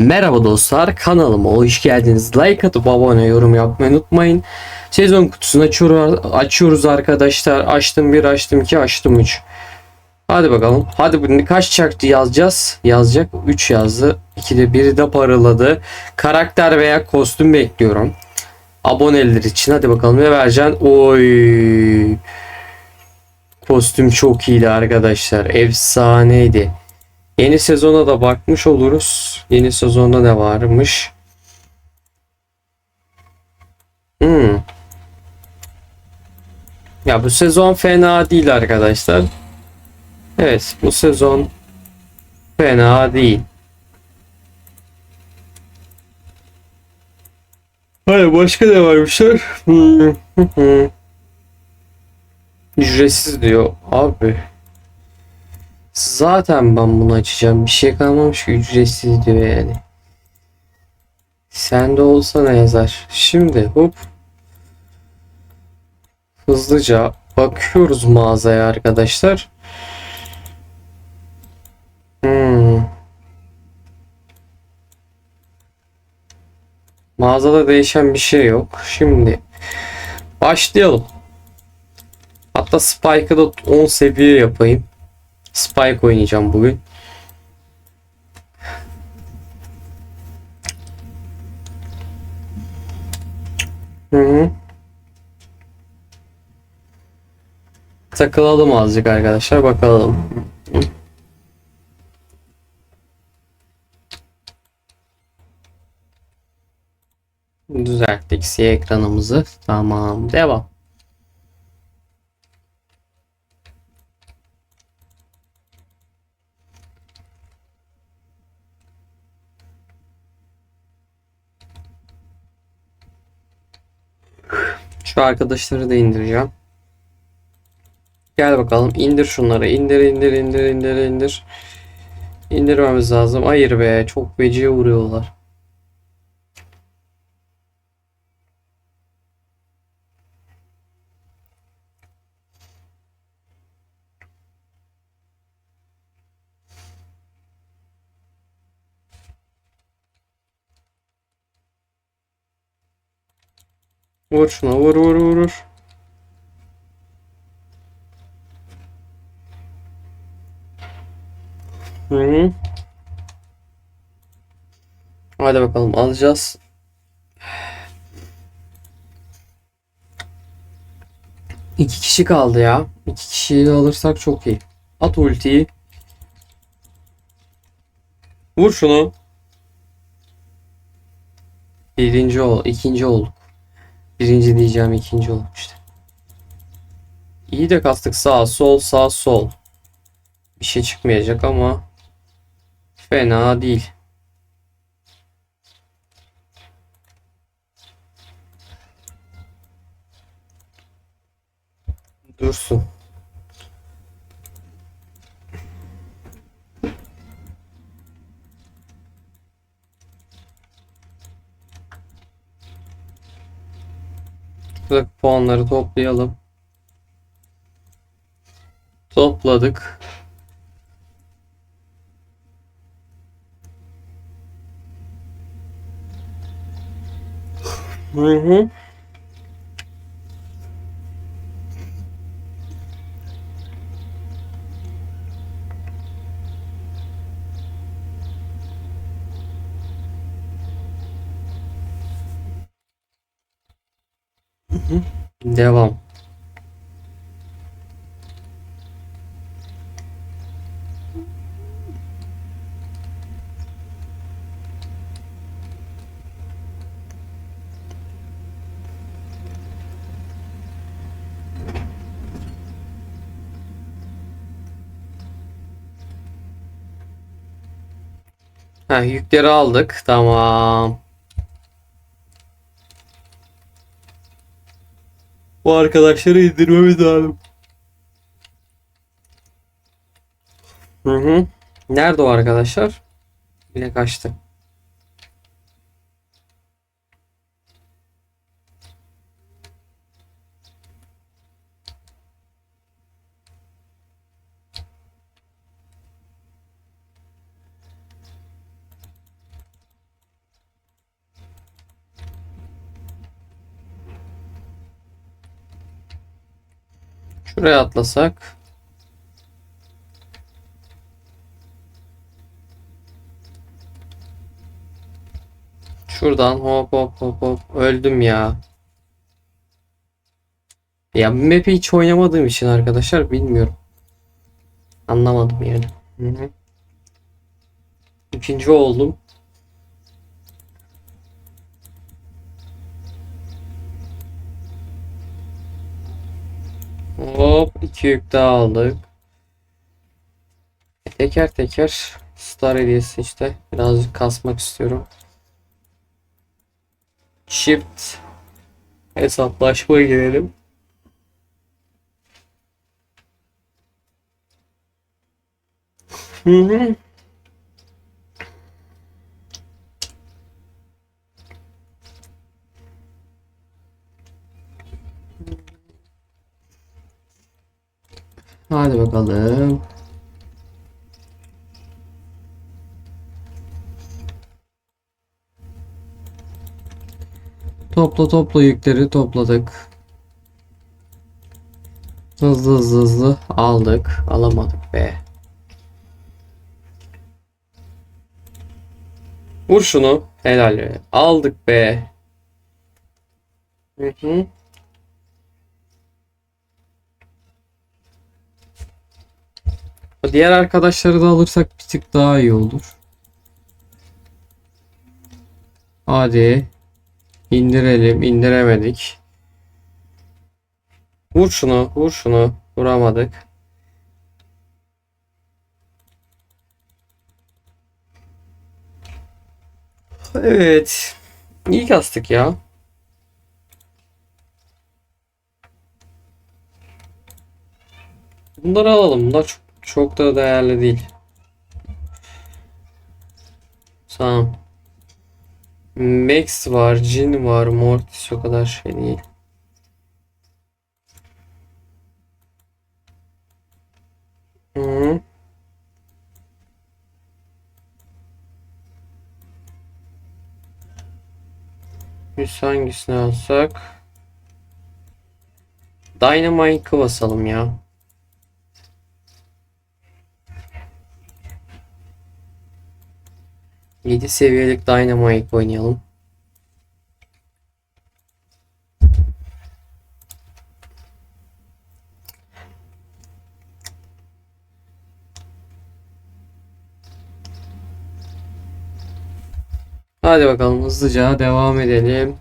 Merhaba dostlar kanalıma hoş geldiniz. Like atıp abone yorum yapmayı unutmayın. Sezon kutusunu açıyoruz, arkadaşlar. Açtım 1 açtım 2 açtım 3. Hadi bakalım. Hadi bu kaç çaktı yazacağız. Yazacak 3 yazdı. 2'de biri de paraladı. Karakter veya kostüm bekliyorum. Aboneler için hadi bakalım ne vereceksin. Oy. Kostüm çok iyiydi arkadaşlar. Efsaneydi. Yeni sezona da bakmış oluruz. Yeni sezonda ne varmış? Hmm. Ya bu sezon fena değil arkadaşlar. Evet bu sezon fena değil. Hayır başka ne varmışlar? Hmm. Ücretsiz diyor. Abi Zaten ben bunu açacağım. Bir şey kalmamış ki ücretsiz diyor yani. Sende olsa ne yazar? Şimdi hop. Hızlıca bakıyoruz mağazaya arkadaşlar. Hmm. Mağazada değişen bir şey yok. Şimdi başlayalım. Hatta Spike'ı da 10 seviye yapayım. Spike oynayacağım bugün. Hı hı. Takılalım azıcık arkadaşlar bakalım. Düzelttik siyah ekranımızı. Tamam devam. Şu arkadaşları da indireceğim. Gel bakalım indir şunları indir indir indir indir indir. İndirmemiz lazım. Hayır be çok beciye vuruyorlar. Vur şuna vur vur vur vur. Hı -hı. Hadi bakalım alacağız. İki kişi kaldı ya. İki kişiyi alırsak çok iyi. At ultiyi. Vur şunu. Birinci ol, ikinci olduk. Birinci diyeceğim ikinci olduk işte. İyi de kastık sağ sol sağ sol. Bir şey çıkmayacak ama fena değil. Dursun. Buradaki puanları toplayalım. Topladık. Hı hı. Devam. Ha, yükleri aldık. Tamam. Bu arkadaşları indirmemiz lazım. Hı hı. Nerede o arkadaşlar? Yine kaçtı. Şuraya atlasak. Şuradan hop hop hop hop öldüm ya. Ya map'i hiç oynamadığım için arkadaşlar bilmiyorum. Anlamadım yani. Hı hı. İkinci oldum. Hop iki yük daha aldık. Teker teker star hediyesi işte birazcık kasmak istiyorum. Shift hesaplaşmaya girelim. Hı hı. Hadi bakalım. Topla topla yükleri topladık. Hızlı hızlı hızlı aldık. Alamadık be. Vur şunu. Helal be. Aldık be. Hı hı. Diğer arkadaşları da alırsak bir tık daha iyi olur. Hadi. İndirelim. indiremedik. Vur şunu. Vur şunu. Vuramadık. Evet. İyi kastık ya. Bunları alalım. Bunlar çok, çok da değerli değil. Tamam. Max var, Jin var, Mortis o kadar şey değil. Hı. Biz hangisini alsak? Dynamite'ı basalım ya. Yedi seviyelik Dynamite oynayalım. Hadi bakalım hızlıca devam edelim.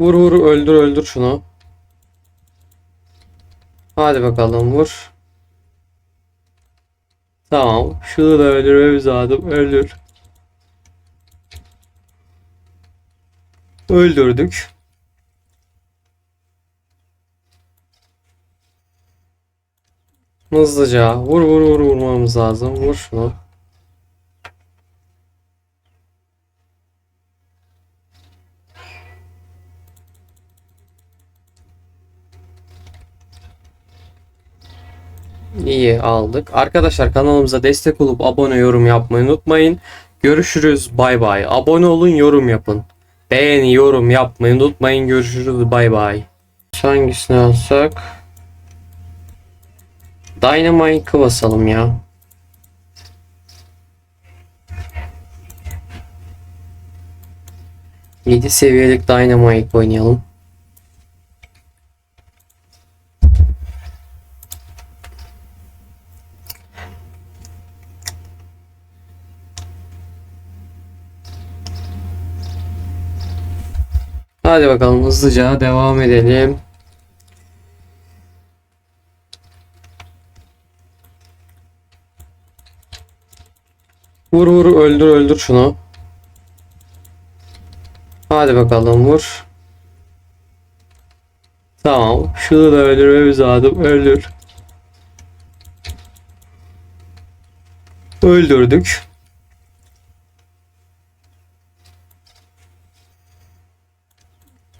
Vur vur öldür öldür şunu. Hadi bakalım vur. Tamam. Şunu da öldürmemiz lazım. Öldür. Öldürdük. Hızlıca vur vur vur vurmamız lazım. Vur şunu. İyi aldık. Arkadaşlar kanalımıza destek olup abone yorum yapmayı unutmayın. Görüşürüz. Bay bay. Abone olun, yorum yapın. Beğeni, yorum yapmayı unutmayın. Görüşürüz. Bay bay. Hangisini alsak? Dynamite'ı basalım ya. Yedi seviyelik Dynamite oynayalım. Hadi bakalım hızlıca devam edelim. Vur vur öldür öldür şunu. Hadi bakalım vur. Tamam. Şunu da öldürmemiz lazım. Öldür. Öldürdük.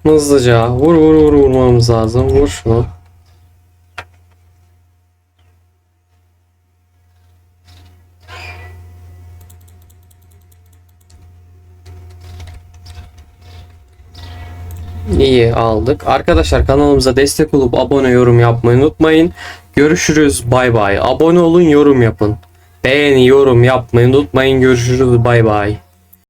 Hızlıca vur vur vur vurmamız lazım. Vur şunu. İyi aldık. Arkadaşlar kanalımıza destek olup abone yorum yapmayı unutmayın. Görüşürüz bay bay. Abone olun yorum yapın. Beğeni yorum yapmayı unutmayın. Görüşürüz bay bay.